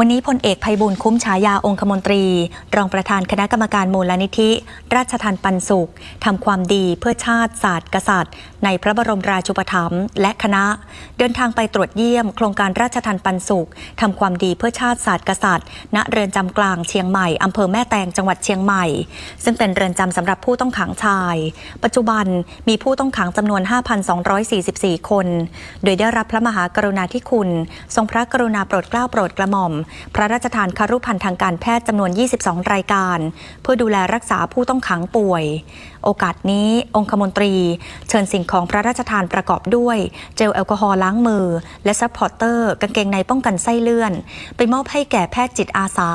วันนี้พลเอกภัยบุญคุ้มฉายาองคมนตรี รองประธานคณะกรรมการมูลนิธิ ราชทันปันสุขทำความดีเพื่อชาติศาสตร์กษัตริย์ ในพระบรมราชูปถัมภ์และคณะ เดินทางไปตรวจเยี่ยม โครงการราชทันปันสุขทำความดีเพื่อชาติศาสตร์กษัตริย์ ณเรือนจำกลางเชียงใหม่อำเภอแม่แตงจังหวัดเชียงใหม่ ซึ่งเป็นเรือนจำสำหรับผู้ต้องขังชาย ปัจจุบันมีผู้ต้องขังจำนวน 5,244 คน โดยได้รับพระมหากรุณาธิคุณ ทรงพระกรุณาโปรดเกล้าโปรดกระหม่อมพระราชทานคารุพันธ์ทางการแพทย์จำนวน 22 รายการ เพื่อดูแลรักษาผู้ต้องขังป่วย โอกาสนี้องคมนตรี เชิญสิ่งของพระราชทานประกอบด้วย เจลแอลกอฮอล์ล้างมือ และซัพพอร์เตอร์ กางเกงในป้องกันไส้เลื่อน ไปมอบให้แก่แพทย์จิตอาสา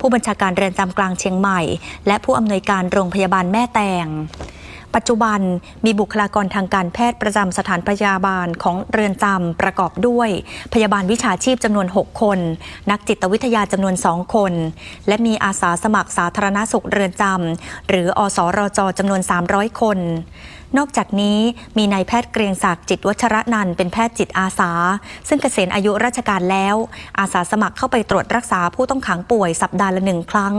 ผู้บัญชาการเรือนจำกลางเชียงใหม่ และผู้อำนวยการโรงพยาบาลแม่แตง ปัจจุบันมีบุคลากรทางการแพทย์ประจำสถานพยาบาลของเรือนจำประกอบด้วย พยาบาลวิชาชีพจำนวน 6 คน นักจิตวิทยาจำนวน 2 คน และมีอาสาสมัครสาธารณสุขเรือนจำหรืออสรจจำนวน 300 คน นอกจากนี้มีนายแพทย์เกรียงศักดิ์จิตวัชระนันเป็นแพทย์จิตอาสา ซึ่งเกษียณอายุราชการแล้ว อาสาสมัครเข้าไปตรวจรักษาผู้ต้องขังป่วยสัปดาห์ละหนึ่งครั้ง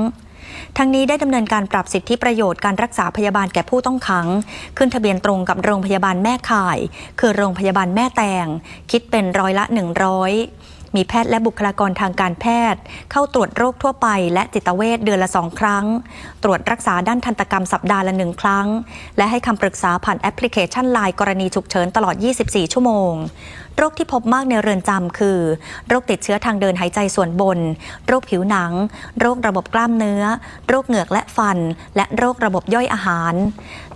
ทั้งนี้ได้ดำเนินการปรับสิทธิประโยชน์การรักษาพยาบาลแก่ผู้ต้องขัง ขึ้นทะเบียนตรงกับโรงพยาบาลแม่ข่าย คือโรงพยาบาลแม่แตง คิดเป็นร้อยละ 100 มีแพทย์และบุคลากรทางการแพทย์ เข้าตรวจโรคทั่วไป และจิตเวชเดือนละสองครั้ง ตรวจรักษาด้านทันตกรรมสัปดาห์ละหนึ่งครั้ง และให้คำปรึกษาผ่านแอปพลิเคชันไลน์กรณีฉุกเฉินตลอด 24 ชั่วโมง โรคที่พบมากในเรือนจำคือ โรคติดเชื้อทางเดินหายใจส่วนบน โรคผิวหนัง โรคระบบกล้ามเนื้อ โรคเหงือกและฟัน และโรคระบบย่อยอาหาร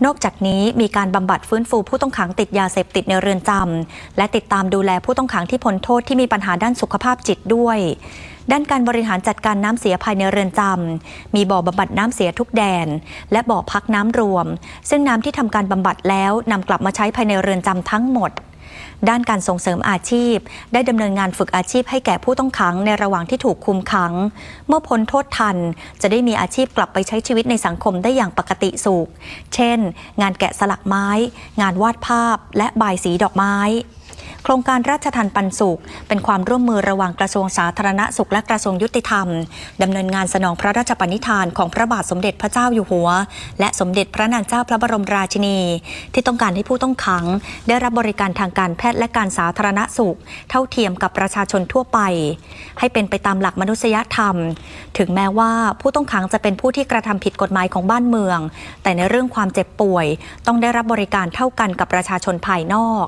นอกจากนี้มีการบำบัดฟื้นฟูผู้ต้องขังติดยาเสพติดในเรือนจำและติดตามดูแลผู้ต้องขังที่พ้นโทษที่มีปัญหาด้านสุขภาพจิตด้วย ด้านการบริหารจัดการน้ำเสียภายในเรือนจำมีบ่อบำบัดน้ำเสียทุกแดน และบ่อพักน้ำรวม ซึ่งน้ำที่ทำการบำบัดแล้วนำกลับมาใช้ภายในเรือนจำทั้งหมดด้านการส่งเสริมอาชีพ ได้ดำเนินงานฝึกอาชีพให้แก่ผู้ต้องขังในระหว่างที่ถูกคุมขัง เมื่อพ้นโทษทัน จะได้มีอาชีพกลับไปใช้ชีวิตในสังคมได้อย่างปกติสุข เช่น งานแกะสลักไม้ งานวาดภาพ และบายสีดอกไม้ โครงการราชทันปันสุข เป็นความร่วมมือระหว่างกระทรวงสาธารณสุขและกระทรวงยุติธรรมดำเนินงานสนองพระราชปณิธานของพระบาทสมเด็จพระเจ้าอยู่หัว และสมเด็จพระนางเจ้าพระบรมราชินี ที่ต้องการให้ผู้ต้องขัง ได้รับบริการทางการแพทย์และการสาธารณสุข เท่าเทียมกับประชาชนทั่วไป ให้เป็นไปตามหลักมนุษยธรรม ถึงแม้ว่าผู้ต้องขังจะเป็นผู้ที่กระทำผิดกฎหมายของบ้านเมือง แต่ในเรื่องความเจ็บป่วย ต้องได้รับบริการเท่ากันกับประชาชนภายนอก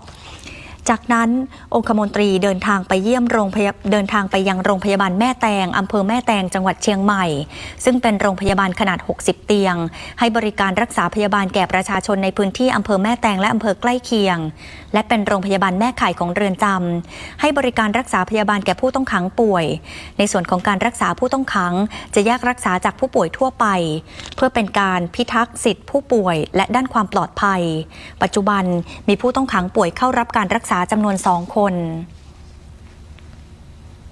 จากนั้นองคมนตรีเดินทางไปเยี่ยมโรงพยาเดินทางไปยังโรงพยาบาลแม่แตงอำเภอแม่แตงจังหวัดเชียงใหม่ ซึ่งเป็นโรงพยาบาลขนาด 60 เตียง ให้บริการรักษาพยาบาลแก่ประชาชนในพื้นที่อำเภอแม่แตงและอำเภอใกล้เคียง และเป็นโรงพยาบาลแม่ไข่ของเรือนจำให้บริการรักษาพยาบาลแก่ผู้ต้องขังป่วย ในส่วนของการรักษาผู้ต้องขัง จะแยกรักษาจากผู้ป่วยทั่วไป เพื่อเป็นการพิทักษ์สิทธิผู้ป่วย และด้านความปลอดภัย ปัจจุบันมีผู้ต้องขังป่วยเข้ารับการรักษาจำนวนสองคน